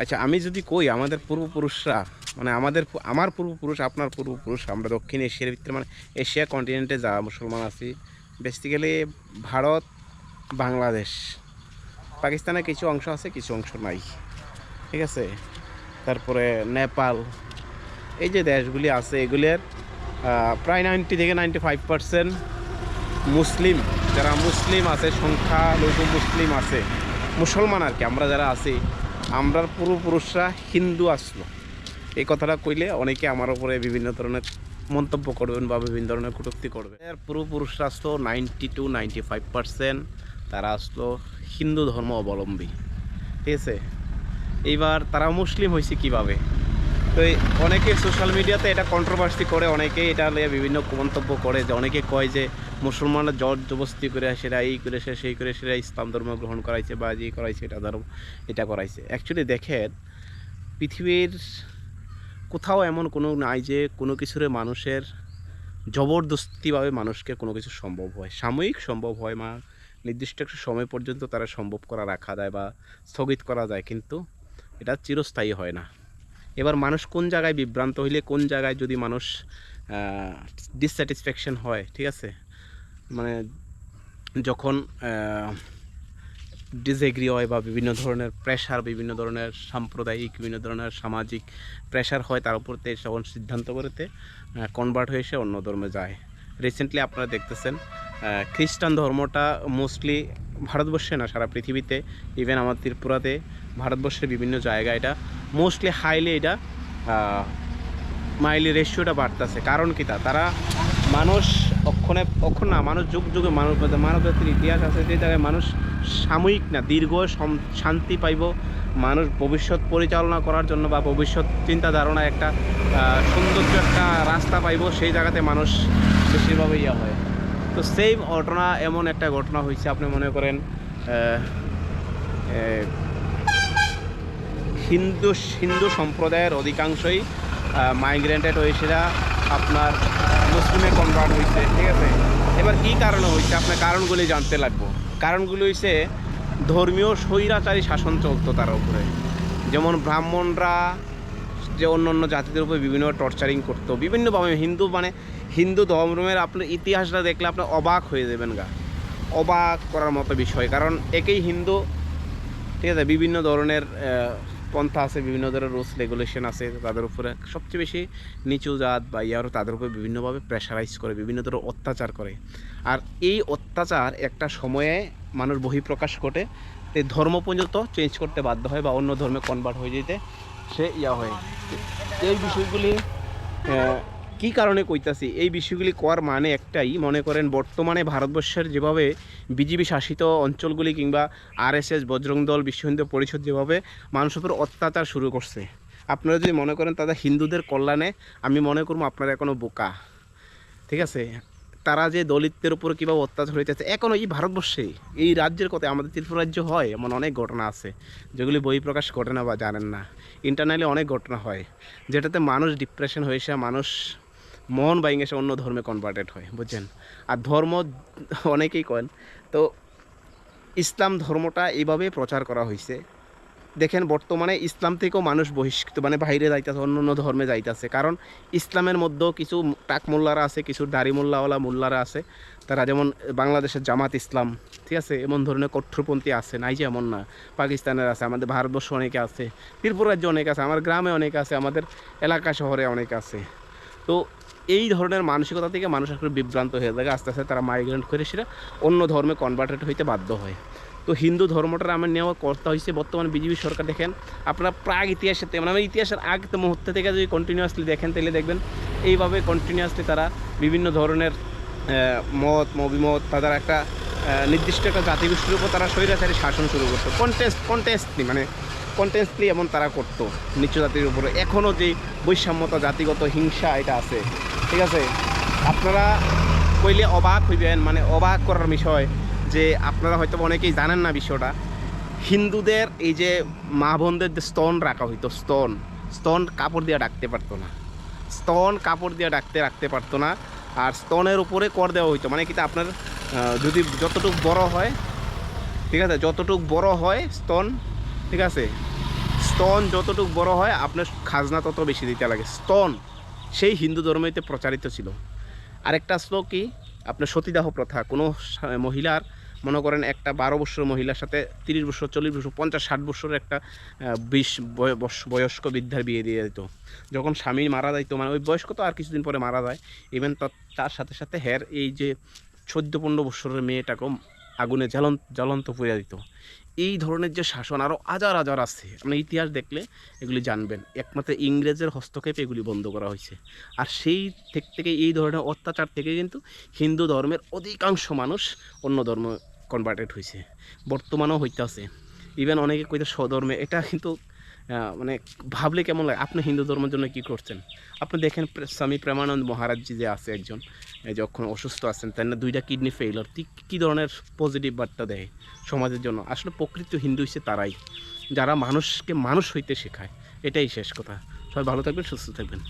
আচ্ছা আমি যদি কই আমাদের পূর্বপুরুষরা মানে আমাদের আমার পূর্বপুরুষ, আপনার পূর্বপুরুষ, আমরা দক্ষিণ এশিয়ার ভিতরে মানে এশিয়া কন্টিনেন্টে যা মুসলমান আছি বেসিক্যালি ভারত, বাংলাদেশ পাকিস্তানের কিছু অংশ আছে, কিছু অংশ নাই, ঠিক আছে? তারপরে নেপাল, এই যে দেশগুলি আছে, এগুলির প্রায় নাইনটি থেকে নাইনটি ফাইভ পার্সেন্ট মুসলিম, যারা মুসলিম আছে, সংখ্যালঘু মুসলিম আছে, মুসলমান আর কি, আমরা যারা আছি আমরার পূর্বপুরুষরা হিন্দু আসলো। এই কথাটা কইলে অনেকে আমার উপরে বিভিন্ন ধরনের মন্তব্য করবেন বা বিভিন্ন ধরনের কটুক্তি করবেন। এর পূর্বপুরুষরা আসলো ninety two ninety five percent, তারা আসলো হিন্দু ধর্ম অবলম্বী। ঠিক আছে? এইবার তারা মুসলিম হয়েছে কীভাবে? তো অনেকে সোশ্যাল মিডিয়াতে এটা কন্ট্রোভার্সি করে, অনেকেই এটা নিয়ে বিভিন্ন মন্তব্য করে, যে অনেকে কয় যে মুসলমানরা জর জবস্তি করে সেটা এই করে সে, সেই করে সেটা ইসলাম ধর্ম গ্রহণ করাইছে বা যে করাইছে এটা ধর্ম, এটা করাইছে। অ্যাকচুয়ালি দেখেন, পৃথিবীর কোথাও এমন কোনো নাই যে কোনো কিছুরে মানুষের জবরদস্তিভাবে মানুষকে কোনো কিছু সম্ভব হয়। সাময়িক সম্ভব হয় মা নির্দিষ্ট একটা সময় পর্যন্ত তারা সম্ভব করা, রাখা যায় বা স্থগিত করা যায়, কিন্তু এটা চিরস্থায়ী হয় না। এবার মানুষ কোন জায়গায় বিভ্রান্ত হইলে কোন জায়গায় যদি মানুষ ডিসস্যাটিসফ্যাকশন হয়, ঠিক আছে? মানে যখন ডিসএগ্রি হয় বা বিভিন্ন ধরনের প্রেশার বিভিন্ন ধরনের সাম্প্রদায়িক, বিভিন্ন ধরনের সামাজিক প্রেশার হয়, তার উপর তখন সিদ্ধান্ত করেতে কনভার্ট হয়ে সে অন্য ধর্মে যায়। রিসেন্টলি আপনারা দেখতেছেন খ্রিস্টান ধর্মটা মোস্টলি ভারতবর্ষে না, সারা পৃথিবীতে ইভেন আমার ত্রিপুরাতে, ভারতবর্ষের বিভিন্ন জায়গায় এটা মোস্টলি হাইলি এটা মাইলি রেশিওটা বাড়তেছে। কারণ কি তা? তারা মানুষ অক্ষণে, অক্ষণ না, মানুষ যুগ যুগে মানুষ মানব জাতির ইতিহাস আছে যে জায়গায় মানুষ সাময়িক না, দীর্ঘ শান্তি পাইব। মানুষ ভবিষ্যৎ পরিচালনা করার জন্য বা ভবিষ্যৎ চিন্তা ধারণা একটা সৌন্দর্য একটা রাস্তা পাইব, সেই জায়গাতে মানুষ বেশিরভাবে ইয়া হয়। তো সেই ঘটনা, এমন একটা ঘটনা হয়েছে আপনি মনে করেন হিন্দু হিন্দু সম্প্রদায়ের অধিকাংশই মাইগ্রেন্টেড হয়েছিল আপনার মুসলিমে কনভার্ট হয়েছে ঠিক আছে? এবার কী কারণে হয়েছে আপনার কারণগুলি জানতে লাগবো। কারণগুলি হয়েছে ধর্মীয় স্বৈরাচারী শাসন চলতো তার উপরে। যেমন ব্রাহ্মণরা যে অন্য অন্য জাতিদের উপরে বিভিন্ন টর্চারিং করতো। বিভিন্নভাবে হিন্দু মানে হিন্দু ধর্মের আপনার ইতিহাসটা দেখলে আপনার অবাক হয়ে যাবেন গা। অবাক করার মতো বিষয়। কারণ একেই হিন্দু, ঠিক আছে? বিভিন্ন ধরনের পন্থা আছে, বিভিন্ন ধরনের রুলস রেগুলেশন আছে, তাদের উপরে সবচেয়ে বেশি নিচু জাত বা ইয়ারও তাদের উপরে বিভিন্নভাবে প্রেশারাইজ করে, বিভিন্ন ধরনের অত্যাচার করে। আর এই অত্যাচার একটা সময়ে মানুষ বহিঃপ্রকাশ ঘটে এই ধর্ম পর্যন্ত চেঞ্জ করতে বাধ্য হয় বা অন্য ধর্মে কনভার্ট হয়ে যেতে সে ইয়া হয়। এই বিষয়গুলি কি কারণে কইতাছি? এই বিষয়গুলি কোয়ার মানে একটাই, মনে করেন বর্তমানে ভারতবর্ষের যেভাবে বিজেপি শাসিত অঞ্চলগুলি কিংবা আরএসএস, বজরং দল, বিশ্ব হিন্দু পরিষদ যেভাবে মানুষের উপর অত্যাচার শুরু করছে। আপনারা যদি মনে করেন তাদের হিন্দুদের কল্যাণে আমি মনে করব আপনারা এখনও বোকা। ঠিক আছে? তারা যে দলিতদের উপর কীভাবে অত্যাচার হইতেছে এখনও এই ভারতবর্ষে, এই রাজ্যের কথা আমাদের ত্রিপুরা রাজ্য হয়, এমন অনেক ঘটনা আছে, যেগুলি বই প্রকাশ ঘটে না বা জানেন না। ইন্টারনালি অনেক ঘটনা হয়, যেটাতে মানুষ ডিপ্রেশন হয়েছে মানুষ মন বাইঙে সে অন্য ধর্মে কনভার্টেড হয়, বুঝছেন? আর ধর্ম অনেকেই করেন। তো ইসলাম ধর্মটা এইভাবে প্রচার করা হয়েছে দেখেন, বর্তমানে ইসলাম থেকেও মানুষ বহিষ্কৃত মানে বাইরে যাইতেছে, অন্য অন্য ধর্মে যাইতেছে। কারণ ইসলামের মধ্যেও কিছু টাক মোল্লারা আছে, কিছু দাড়ি মোল্লাওয়ালা মোল্লারা আছে। তারা যেমন বাংলাদেশের জামাত ইসলাম, ঠিক আছে? এমন ধরনের কঠোরপন্থী আছে, নাই যে এমন না। পাকিস্তানের আছে, আমাদের ভারতবর্ষ অনেকে আছে ত্রিপুরা রাজ্যে অনেক আছে, আমার গ্রামে অনেক আছে, আমাদের এলাকা শহরে অনেক আছে। তো এই ধরনের মানসিকতা থেকে মানুষ আসলে বিভ্রান্ত হয়ে যায় আস্তে আস্তে তারা মাইগ্রেন্ট করে সেটা অন্য ধর্মে কনভার্টেড হইতে বাধ্য হয়। তো হিন্দু ধর্মটা আমার নেওয়া কর্তা হয়েছে বর্তমানে বিজেপি সরকার। দেখেন, আপনারা প্রাগ ইতিহাসের থেকে মানে ইতিহাসের আগ মুহূর্ত থেকে যদি কন্টিনিউয়াসলি দেখেন তাহলে দেখবেন এইভাবে কন্টিনিউয়াসলি তারা বিভিন্ন ধরনের মত, মবিমত, তাদের একটা নির্দিষ্ট একটা জাতিগোষ্ঠীর উপর তারা স্বৈরাচারী শাসন শুরু করতো। কন্টেস্ট কন্টেস্টলি মানে কন্টেস্টলি এমন তারা করতো নিচু জাতির উপরে। এখনও যে বৈষম্যতা জাতিগত হিংসা এটা আছে ঠিক আছে? আপনারা কইলে অবাক হইবেন মানে অবাক করার বিষয় যে আপনারা হয়তো অনেকেই জানেন না বিষয়টা। হিন্দুদের এই যে মা বোনদের যে স্তন রাখা হইতো, স্তন স্তন কাপড় দিয়ে ডাকতে পারতো না। স্তন কাপড় দিয়ে ডাকতে, রাখতে পারতো না। আর স্তনের উপরে কর দেওয়া হইতো মানে কি তা আপনার যদি যতটুকু বড় হয়, ঠিক আছে, যতটুকু বড় হয় স্তন, ঠিক আছে? স্তন যতটুকু বড় হয়, আপনার খাজনা তত বেশি দিতে লাগে। স্তন সেই হিন্দু ধর্মেতে প্রচারিত ছিল। আরেকটা আসলো কি? আপনার সতীদাহ প্রথা। কোনো মহিলার, মনে করেন একটা বারো বছর মহিলার সাথে তিরিশ বছর, চল্লিশ বছর, পঞ্চাশ, ষাট বছরের একটা বিশ বয়স্ক বৃদ্ধার বিয়ে দিয়ে দিত। যখন স্বামী মারা যাইতো মানে ওই বয়স্ক তো আর কিছুদিন পরে মারা যায়। ইভেন তার সাথে সাথে হের এই যে চোদ্দ পনেরো বছরের মেয়েটাকেও আগুনে জ্বলন্ত জ্বলন্ত পুড়িয়ে দিত। এই ধরনের যে শাসন আরও হাজার হাজার আছে, আপনি ইতিহাস দেখলে এগুলি জানবেন। একমাত্র ইংরেজের হস্তক্ষেপে এগুলি বন্ধ করা হয়েছে। আর সেই থেকে থেকে এই ধরনের অত্যাচার থেকে কিন্তু হিন্দু ধর্মের অধিকাংশ মানুষ অন্য ধর্ম কনভার্টেড হয়েছে। বর্তমানেও হইতে আছে ইভেন অনেকে কইতে স্বধর্মে, এটা কিন্তু মানে ভাবলে কেমন লাগে? আপনি হিন্দু ধর্মের জন্য কি করছেন? আপনি দেখেন স্বামী প্রেমানন্দ মহারাজজি যে আছে একজন যখন অসুস্থ আছেন তাই না দুইটা কিডনি ফেইলর কী ধরনের পজিটিভ বার্তা দেয় সমাজের জন্য? আসলে প্রকৃত হিন্দু হিসেবে তারাই, যারা মানুষকে মানুষ হইতে শেখায়। এটাই শেষ কথা। সবাই ভালো থাকবেন, সুস্থ থাকবেন।